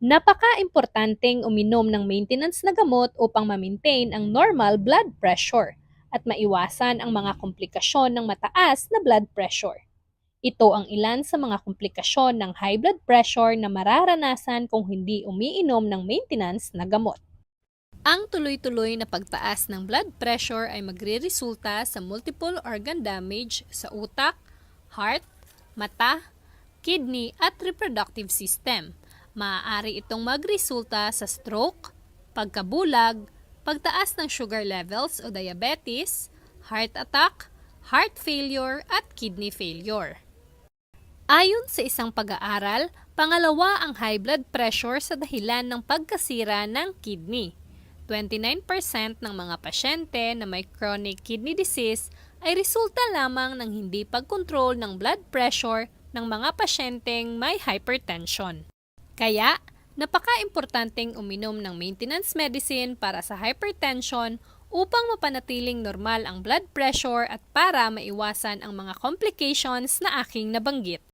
Napaka-importanteng uminom ng maintenance na gamot upang ma-maintain ang normal blood pressure at maiwasan ang mga komplikasyon ng mataas na blood pressure. Ito ang ilan sa mga komplikasyon ng high blood pressure na mararanasan kung hindi umiinom ng maintenance na gamot. Ang tuloy-tuloy na pagtaas ng blood pressure ay magre-resulta sa multiple organ damage sa utak, heart, mata, kidney at reproductive system. Maaari itong magresulta sa stroke, pagkabulag, pagtaas ng sugar levels o diabetes, heart attack, heart failure at kidney failure. Ayon sa isang pag-aaral, pangalawa ang high blood pressure sa dahilan ng pagkasira ng kidney. 29% ng mga pasyente na may chronic kidney disease ay resulta lamang ng hindi pagkontrol ng blood pressure ng mga pasyenteng may hypertension. Kaya, napaka-importanteng uminom ng maintenance medicine para sa hypertension upang mapanatiling normal ang blood pressure at para maiwasan ang mga complications na aking nabanggit.